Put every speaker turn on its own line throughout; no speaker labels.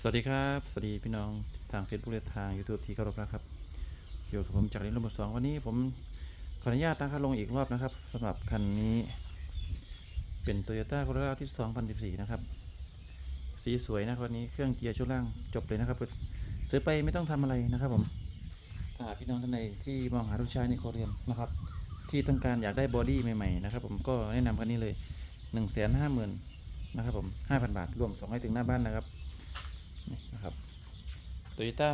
สวัสดีครับ สวัสดีพี่น้องทางเฟซบุ๊กและทาง YouTube ที่เคารพนะครับอยู่กับผมจากเรียนรบสองวันนี้ผมขออนุญาตตั้งค่าลงอีกรอบนะครับสำหรับคันนี้ เป็น Toyota Corolla ที่ 2014 นะครับ สีสวยนะวันนี้เครื่องเกียร์ช่วงล่างจบเลยนะครับซื้อไปไม่ต้องทำอะไรนะครับผมถ้าหากพี่น้องท่านใดที่มองหารถใช้ในครัวเรือนนะครับ ที่ต้องการอยากได้บอดี้ใหม่ๆนะครับผมก็แนะนำคันนี้เลย 1 5 0 0 0 0นะครับผม5,000 บาทรวมส่งให้ถึงหน้าบ้านนะครับ นะครับโตโยต้า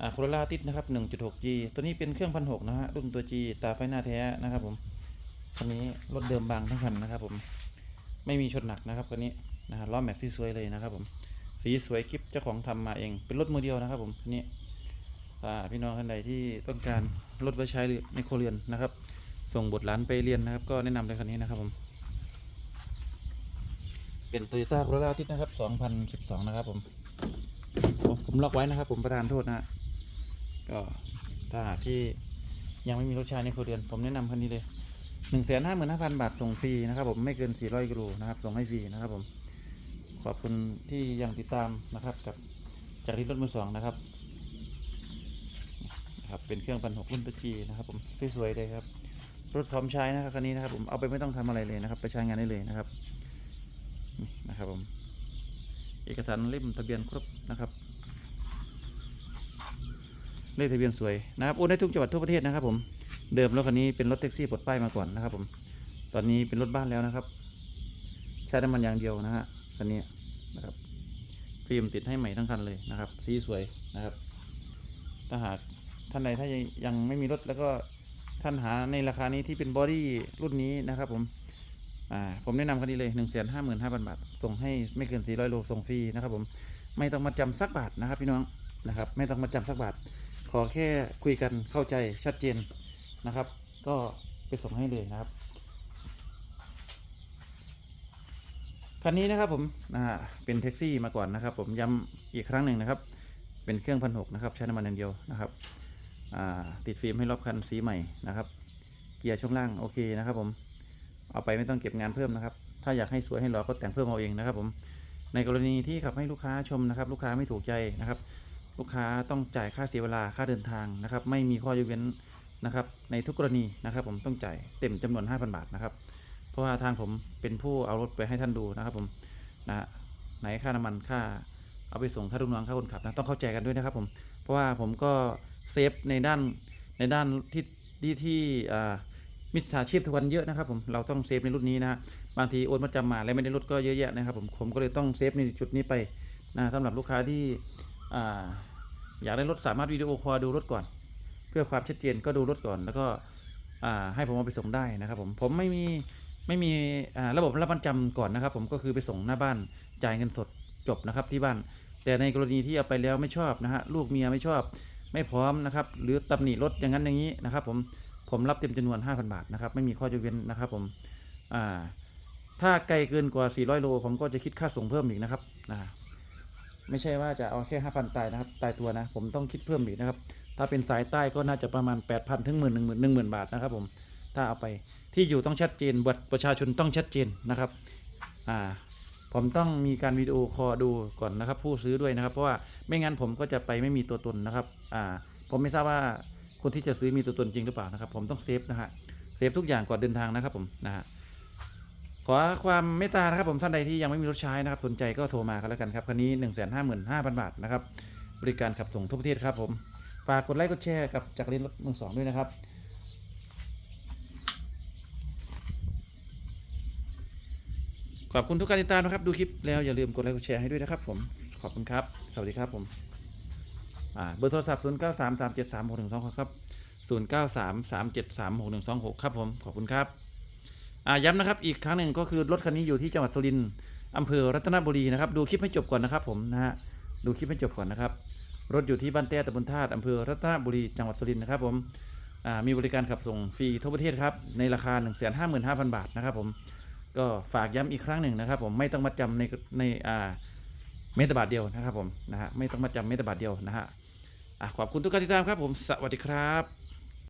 อ่าโคโรล่าติดนะครับ 1.6G ตัวนี้เป็นเครื่องพันหกนะฮะ รุ่นตัว G ตาไฟหน้าแท้นะครับผมคันนี้รถเดิมบางทั้งคันนะครับผม ไม่มีชนหนักนะครับคันนี้นะฮะล้อแม็กซี่สวยเลยนะครับผม สีสวยคลิปเจ้าของทำมาเอง เป็นรถมือเดียวนะครับผมคันนี้พี่น้องท่านใดที่ต้องการรถไว้ใช้ในครัวเรือนนะครับ ส่งบุตรหลานไปเรียนนะครับ ก็แนะนำเลยคันนี้นะครับผม เป็นโตโยต้าโคโรล่าติดนะครับ 2012 นะครับผม ผมล็อกไว้นะครับ ผมประทานโทษนะฮะก็ถ้าหากที่ยังไม่มีรถใช้ในครัวเรือน ผมแนะนำคันนี้เลยหนึ่งแสนห้าหมื่นห้าพันบาทส่งฟรีนะครับ ผมไม่เกินสี่ร้อยกิโลนะครับ ส่งให้ฟรีนะครับ ผมขอบคุณที่ยังติดตามนะครับ กับจากที่รถมือสองนะครับนะครับเป็นเครื่องพันหกรุ่นตะจีนะครับ ผมสวยๆเลยครับรถพร้อมใช้นะครับคันนี้นะครับ ผมเอาไปไม่ต้องทำอะไรเลยนะครับ ไปใช้งานได้เลยนะครับนี่นะครับผม เอกสารเล่มทะเบียนครบนะครับเลขทะเบียนสวยนะครับโอนได้ทุกจังหวัดทั่วประเทศนะครับผมเดิมรถคันนี้เป็นรถแท็กซี่ปลดป้ายมาก่อนนะครับผมตอนนี้เป็นรถบ้านแล้วนะครับ ใช้น้ำมันอย่างเดียวนะฮะคันนี้นะครับฟิล์มติดให้ใหม่ทั้งคันเลยนะครับ สีสวยนะครับ ถ้าหากท่านใดถ้ายังยังไม่มีรถแล้วก็ท่านหาในราคานี้ที่เป็นบอดี้รุ่นนี้นะครับผม อ่าผมแนะนำคันนี้เลย1นึ่งแสนห้าหมื่นห้าพันบาท ส่งให้ไม่เกิน 400 โลส่งฟรีนะครับผมไม่ต้องมาจำสักบาทนะครับพี่น้องนะครับไม่ต้องมาจำสักบาท ขอแค่คุยกันเข้าใจชัดเจนนะครับ ก็ไปส่งให้เลยนะครับคันนี้นะครับผมนะเป็นแท็กซี่มาก่อนนะครับ ผมย้ำอีกครั้งหนึ่งนะครับเป็นเครื่องพันหกนะครับใช้น้ำมันอย่างเดียวนะครับติดฟิล์มให้รอบคันสีใหม่นะครับ เกียร์ช่วงล่างโอเคนะครับผม เอาไปไม่ต้องเก็บงานเพิ่มนะครับ ถ้าอยากให้สวยให้หล่อก็แต่งเพิ่มเอาเองนะครับ ผม ในกรณีที่ขับให้ลูกค้าชมนะครับ ลูกค้าไม่ถูกใจนะครับ ลูกค้าต้องจ่ายค่าเสียเวลาค่าเดินทางนะครับ ไม่มีข้อยกเว้นนะครับ ในทุกกรณีนะครับ ผมต้องจ่ายเต็มจำนวน 5,000 บาทนะครับ เพราะว่าทางผมเป็นผู้เอารถไปให้ท่านดูนะครับ ผมนะฮะไหนค่าน้ำมันค่าเอาไปส่งค่าลูกน้องค่าคนขับนะต้องเข้าใจกันด้วยนะครับ ผมเพราะว่าผมก็เซฟในด้านในด้านที่ที่ที่อ่า มิจฉาชีพทุกวันเยอะนะครับผมเราต้องเซฟในรุ่นนี้นะบางทีโอนมาจำมาแล้วไม่ได้ลดก็เยอะแยะนะครับผมผมก็เลยต้องเซฟในจุดนี้ไปนะสำหรับลูกค้าที่ออยากได้รถสามารถวิดีโอคอลดูรถก่อน เพื่อความชัดเจนก็ดูรถก่อน แล้วก็ให้ผมเอาไปส่งได้นะครับผมผมไม่มีไม่มีระบบรับประจำก่อนนะครับ ผมก็คือไปส่งหน้าบ้านจ่ายเงินสดจบนะครับที่บ้าน แต่ในกรณีที่เอาไปแล้วไม่ชอบนะฮะลูกเมียไม่ชอบไม่พร้อมนะครับ หรือตำหนิรถอย่างนั้นอย่างนี้นะครับ ผม ผมรับเต็มจำนวน 5,000 บาทนะครับไม่มีข้อยกเว้นนะครับผมอ่าถ้าไกลเกินกว่า 400 โล ผมก็จะคิดค่าส่งเพิ่มอีกนะครับอ่าไม่ใช่ว่าจะเอาแค่ 5,000 ตายนะครับ ตายตัวนะ ผมต้องคิดเพิ่มอีกนะครับ ถ้าเป็นสายใต้ก็น่าจะประมาณ 8,000 ถึง 1 0 0 0 0 1 0 0 0 บาทนะครับผม ถ้าเอาไป ที่อยู่ต้องชัดเจน บัตรประชาชนต้องชัดเจนนะครับ อ่า ผมต้องมีการวิดีโอคอลดูก่อนนะครับ ผู้ซื้อด้วยนะครับ เพราะว่าไม่งั้นผมก็จะไปไม่มีตัวตนนะครับ อ่า ผมไม่ทราบว่า คนที่จะซื้อมีตัวตนจริงหรือเปล่านะครับ ผมต้องเซฟนะฮะเซฟทุกอย่างก่อนเดินทางนะครับผมนะฮะขอความเมตตานะครับผมท่านใดที่ยังไม่มีรถใช้นะครับ สนใจก็โทรมากันแล้วกันครับคันนี้1นึ่งแสนห้าหมื่นห้าพันบาทนะครับบริการขับส่งทั่วประเทศครับผมฝากกดไลค์กดแชร์กับจักรยานรถมือสองด้วยนะครับขอบคุณทุกการติดตามนะครับ ดูคลิปแล้วอย่าลืมกดไลค์กดแชร์ให้ด้วยนะครับผม ขอบคุณครับ สวัสดีครับผม เบอร์โทรศัพท์ 0 9 3 3 7 3 6 1 2 6 ครับ 0 9 3 3 7 3 6 1 2 6 ครับผม ขอบคุณครับย้ำนะครับอีกครั้งหนึ่งก็คือรถคันนี้อยู่ที่จังหวัดสุรินทร์อำเภอรัตนบุรีนะครับ ดูคลิปให้จบก่อนนะครับผมนะฮะดูคลิปให้จบก่อนนะครับ รถอยู่ที่บ้านแต้ตำบลธาตุอำเภอรัตนบุรีจังหวัดสุรินทร์นะครับผมอ่ามีบริการขับส่งฟรีทั่วประเทศครับในราคา 1 5 5 0 0 0 บาทนะครับผมก็ฝากย้ำอีกครั้งหนึ่งนะครับผมไม่ต้องมาจำในในเมตรบาทเดียวนะครับผมนะฮะไม่ต้องมาจำเมตรบาทเดียวนะฮะ ขอบคุณทุกการติดตามครับผม สวัสดีครับ